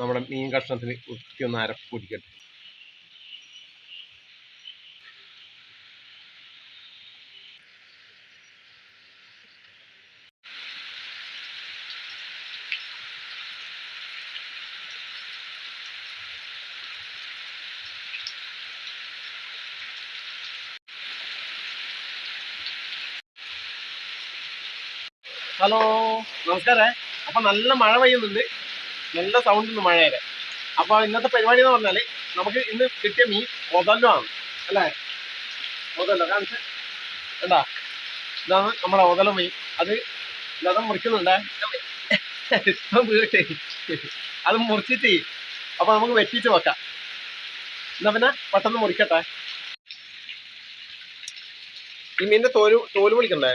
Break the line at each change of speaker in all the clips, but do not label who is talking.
നമ്മുടെ മീൻ കഷ്ണത്തിൽ വൃത്തി ഒന്ന് അരപ്പ് കുടിക്കട്ടെ. ഹലോ നമസ്കാരം. അപ്പൊ നല്ല മഴ പെയ്യുന്നുണ്ട്. നല്ല സൗണ്ട് ഉണ്ട് മഴയുടെ. അപ്പൊ ഇന്നത്തെ പരിപാടി എന്ന് പറഞ്ഞാൽ നമുക്ക് ഇന്ന് കിട്ടിയ മീൻ മുതലോ ആണ് അല്ലേ? ഒതല്ലോ കാണിച്ച. എന്താ ഇതാണ് നമ്മുടെ ഒതല മീൻ. അത് ഇല്ലാതെ മുറിക്കുന്നുണ്ടേ? വീട്ടെ അത് മുറിച്ചിട്ട് അപ്പൊ നമുക്ക് വെട്ടിച്ച് വെക്കാം. എന്നാ പിന്നെ പെട്ടെന്ന് മുറിക്കട്ടെ. ഈ മീനിന്റെ തോൽ തോൽ വിളിക്കണ്ടേ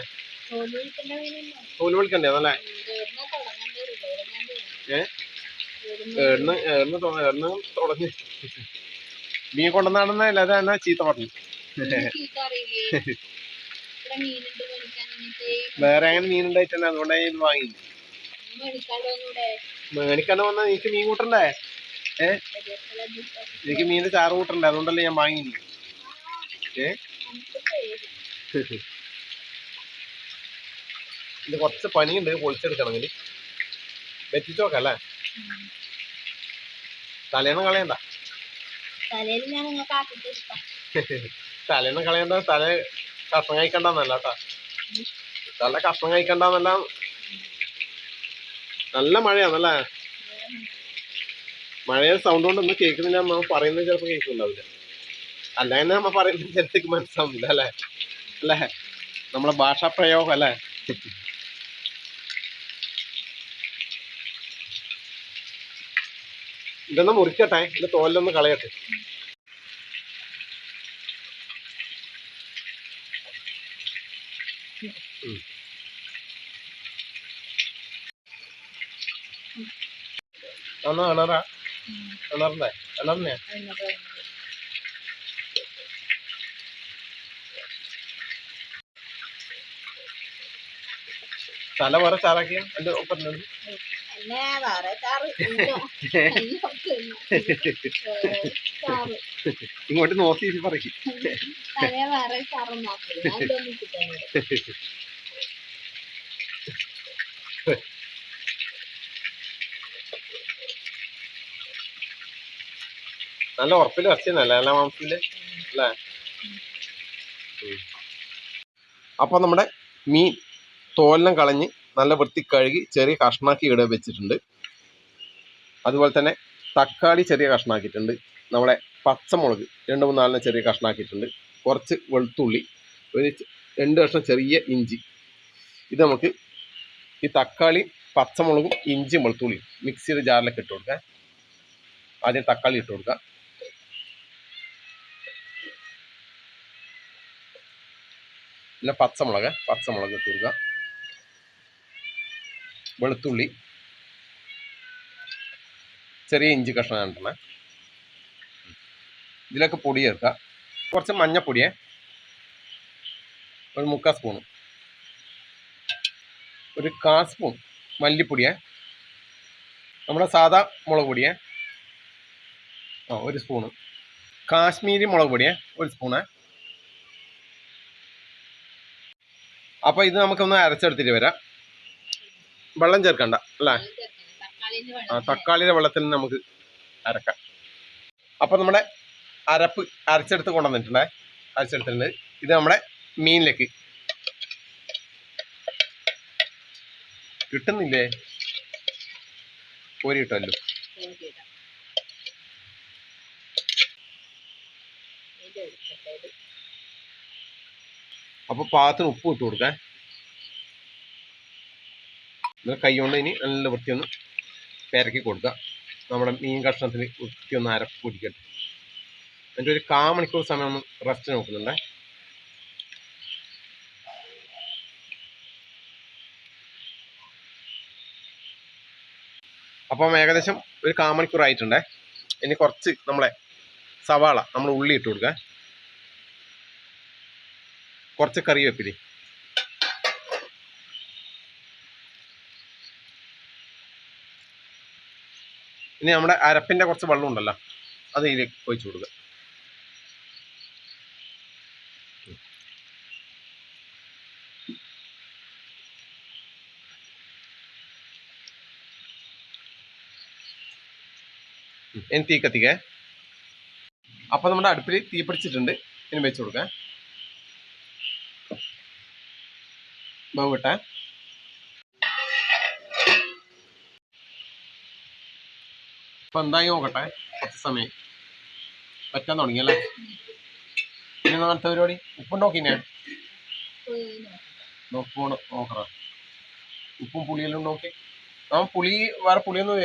തോൽ വിളിക്കണ്ടേ അതല്ലേ? ഏ? ഏടുന്ന് എണ്ണ എണ്ണ തുടങ്ങി. മീൻ കൊണ്ടുവന്നാണെന്ന അല്ലാതെ എന്നാ ചീത്ത പറഞ്ഞു. വേറെ അങ്ങനെ മീൻ ഉണ്ടായിട്ടല്ല അതുകൊണ്ടാണ് ഞാൻ വാങ്ങി. മേടിക്കാണ്ട് വന്നാ എനിക്ക് മീൻ കൂട്ടണ്ടേ? എനിക്ക് മീനിന്റെ ചാറ് കൂട്ടണ്ടേ? അതുകൊണ്ടല്ലേ ഞാൻ വാങ്ങി ഇത് കുറച്ച് പനിയുണ്ട് പൊളിച്ചെടുക്കണമെങ്കിൽ വെറ്റിച്ച് നോക്കാം അല്ലേ? തലേന്ന് കളയണ്ട. തലേന്ന് കളയണ്ട തല കഷ്ണം കഴിക്കണ്ടെന്നല്ല കേട്ടാ തല കഷ്ണം കഴിക്കണ്ടെന്നല്ല. നല്ല മഴയാണല്ലേ? മഴയുടെ സൗണ്ട് കൊണ്ട് ഒന്നും കേൾക്കുന്നില്ല നമ്മ പറയുന്നത് ചിലപ്പോൾ കേൾക്കുന്നുണ്ടാവില്ല. അല്ല തന്നെ നമ്മ പറയുന്നത് ചിലത്തേക്ക് മനസ്സിലാവുന്നില്ല അല്ലേ? അല്ലേ? നമ്മളെ ഭാഷാ പ്രയോഗം അല്ലേ? ഇതൊന്ന് മുറിക്കട്ടെ ഇത് തോലൊന്ന് കളയട്ടെ. എന്നാ കിണറാ? കിണറിന്റെ? കിണറിനെ? തല വേറെ ചാറാക്കിയ? എന്റെ ഒപ്പം.
പിന്നെ വേറെ ചാറ്
ഇങ്ങോട്ട് നോക്കി പറയും.
വേറെ ചാറ് നോക്കില്ല
നല്ല നല്ല മാംസത്തിൽ അല്ലേ? ഉം. അപ്പൊ നമ്മുടെ മീൻ തോലെല്ലാം കളഞ്ഞ് നല്ല വൃത്തി കഴുകി ചെറിയ കഷ്ണാക്കി ഇവിടെ വെച്ചിട്ടുണ്ട്. അതുപോലെ തന്നെ തക്കാളി ചെറിയ കഷ്ണാക്കിയിട്ടുണ്ട്. നമ്മളെ പച്ചമുളക് രണ്ട് മൂന്ന് നാലെണ്ണം ചെറിയ കഷ്ണാക്കിയിട്ടുണ്ട്. കുറച്ച് വെളുത്തുള്ളി ഒരു രണ്ട് കഷ്ണം ചെറിയ ഇഞ്ചി. ഇത് നമുക്ക് ഈ തക്കാളി പച്ചമുളകും ഇഞ്ചിയും വെളുത്തുള്ളിയും മിക്സിയുടെ ജാറിലേക്ക് ഇട്ട് കൊടുക്കാം. ആദ്യം തക്കാളി ഇട്ട് കൊടുക്കാം. പിന്നെ പച്ചമുളക് പച്ചമുളക് ഇട്ട് കൊടുക്കുക വെളുത്തുള്ളി ചെറിയ ഇഞ്ചി കഷ്ണം കണ്ടണേ ഇതിലൊക്കെ പൊടി ചേർക്കുക. കുറച്ച് മഞ്ഞപ്പൊടിയേ ഒരു മുക്കാൽ സ്പൂണ് ഒരു കാൽ സ്പൂൺ മല്ലിപ്പൊടിയേ നമ്മുടെ സാധാ മുളക് പൊടിയേ ആ ഒരു സ്പൂണ് കാശ്മീരി മുളക് പൊടിയേ ഒരു സ്പൂണ്. അപ്പോൾ ഇത് നമുക്കൊന്ന് അരച്ചെടുത്തിട്ട് വരാം. വെള്ളം ചേർക്കണ്ട അല്ലേ? ആ തക്കാളിയുടെ വെള്ളത്തിൽ നിന്ന് നമുക്ക് അരക്കാം. അപ്പോൾ നമ്മുടെ അരപ്പ് അരച്ചെടുത്ത് കൊണ്ടുവന്നിട്ടുണ്ടേ അരച്ചെടുത്തിട്ടുണ്ട്. ഇത് നമ്മുടെ മീനിലേക്ക്. കിട്ടുന്നില്ലേ? കോരി കിട്ടുമല്ലോ
അപ്പൊ പാത്രം എടുക്കട്ടെ
അപ്പോൾ പാകത്തിന് ഉപ്പ് ഇട്ട് കൊടുക്കാൻ ഇത് കൈ കൊണ്ട് ഇനി നല്ല വൃത്തിയൊന്ന് പെരക്കി കൊടുക്കുക. നമ്മുടെ മീൻ കഷ്ണത്തിന് വൃത്തിയൊന്ന് അരപ്പ് പിടിക്കട്ടെ. എന്നിട്ട് ഒരു കാ മണിക്കൂർ സമയം ഒന്ന് റെസ്റ്റ് നോക്കുന്നുണ്ടേ. അപ്പം ഏകദേശം ഒരു കാ മണിക്കൂർ ആയിട്ടുണ്ടേ. ഇനി കുറച്ച് നമ്മളെ സവാള നമ്മൾ ഉള്ളി ഇട്ട് കൊടുക്കുക. കുറച്ച് കറിവേപ്പിലി ഇനി നമ്മുടെ അരപ്പിന്റെ കുറച്ച് വെള്ളം ഉണ്ടല്ലോ അത് ഇതിലേക്ക് ഒഴിച്ചു കൊടുക്കുക. ഇനി തീ കത്തിക്കേ. അപ്പൊ നമ്മുടെ അടുപ്പിൽ തീ പിടിച്ചിട്ടുണ്ട് ഇനി വെച്ച് കൊടുക്കാം. മാവ് അപ്പൊ എന്തായി നോക്കട്ടെ? കുറച്ച് സമയം. പറ്റാൻ തുടങ്ങിയല്ലേ പിന്നെ അങ്ങനത്തെ പരിപാടി? ഉപ്പും നോക്കിനെ നോക്കോണ് നോക്കറ ഉപ്പും പുളിയെല്ലാം നോക്കി. ആ പുളി വേറെ പുളിയൊന്നും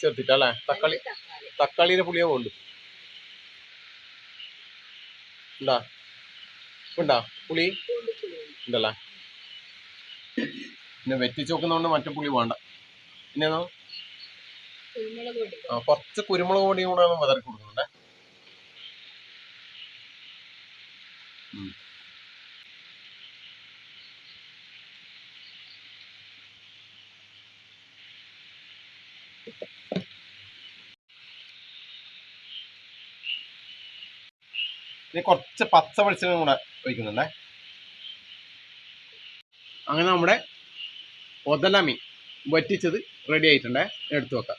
ചേർത്തിട്ടല്ലേ തക്കാളി
തക്കാളി
തക്കാളിയുടെ പുളിയോ ഉണ്ട്? ഉണ്ടാ? പുളി? ഉണ്ടല്ലേ? പിന്നെ വെറ്റിച്ച് നോക്കുന്നതുകൊണ്ട് മറ്റേ പുളി വേണ്ട. പിന്നെ
കുരുമുളക് പൊടി.
കുറച്ച് കുരുമുളക് പൊടിയും കൂടെ വിതറി കൊടുക്കുന്നുണ്ട്. ഇനി കുറച്ച് പച്ച വെളിച്ചെണ്ണ കൂടെ ഒഴിക്കുന്നുണ്ടേ. അങ്ങനെ നമ്മുടെ ഒതലമീൻ വറ്റിച്ചത് റെഡി ആയിട്ടുണ്ടേ. എടുത്തു വെക്കാം.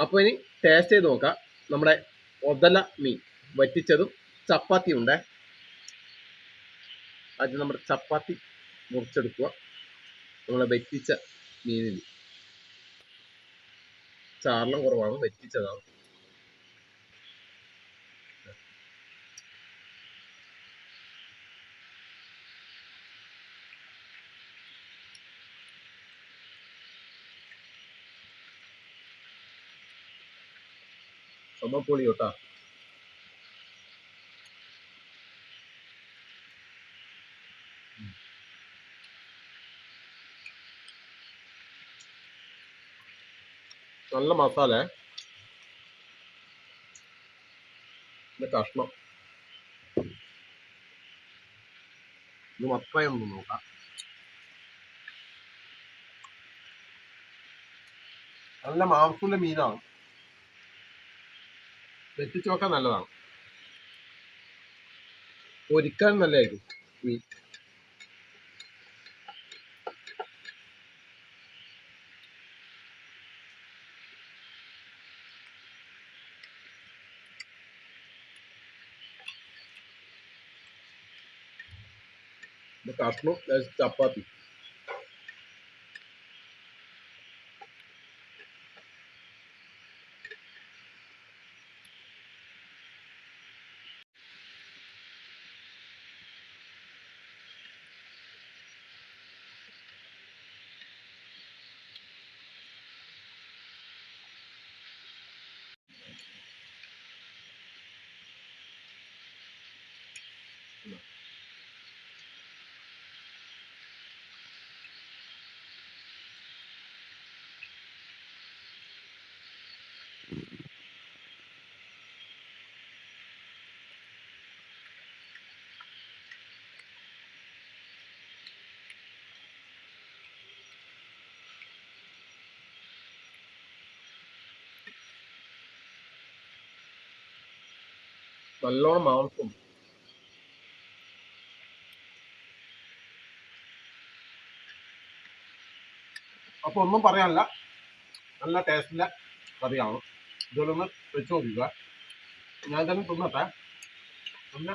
അപ്പോൾ ഇനി ടേസ്റ്റ് ചെയ്ത് നോക്കാം. നമ്മുടെ ഒതല മീൻ വറ്റിച്ചതും ചപ്പാത്തി ഉണ്ടേ. ആദ്യം നമ്മുടെ ചപ്പാത്തി മുറിച്ചെടുക്കുക. നമ്മളെ വറ്റിച്ച മീനിൽ ചാർലം കുറവാണ് വറ്റിച്ചതാണ്. സംഭവം പൊളി കേട്ടാ നല്ല മസാല. ഇത് കഷ്ണം. ഇത് മൊത്തമായി ഒന്ന് നോക്കാം. നല്ല മാംസമുള്ള മീനാണ്. വെറ്റിച്ച് വെക്കാൻ നല്ലതാണ് പൊരിക്കാൻ നല്ലതായിരിക്കും മീൻ ഇത് കഷ്ണം ലേശം ചപ്പാത്തി. നല്ലോണം മാംസം അപ്പൊ ഒന്നും പറയാനില്ല. നല്ല ടേസ്റ്റിലെ കറിയാണ്. ഇതൊന്ന് വെച്ച് നോക്കുക ഞാൻ തന്നെ തിന്നട്ടെ. പിന്നെ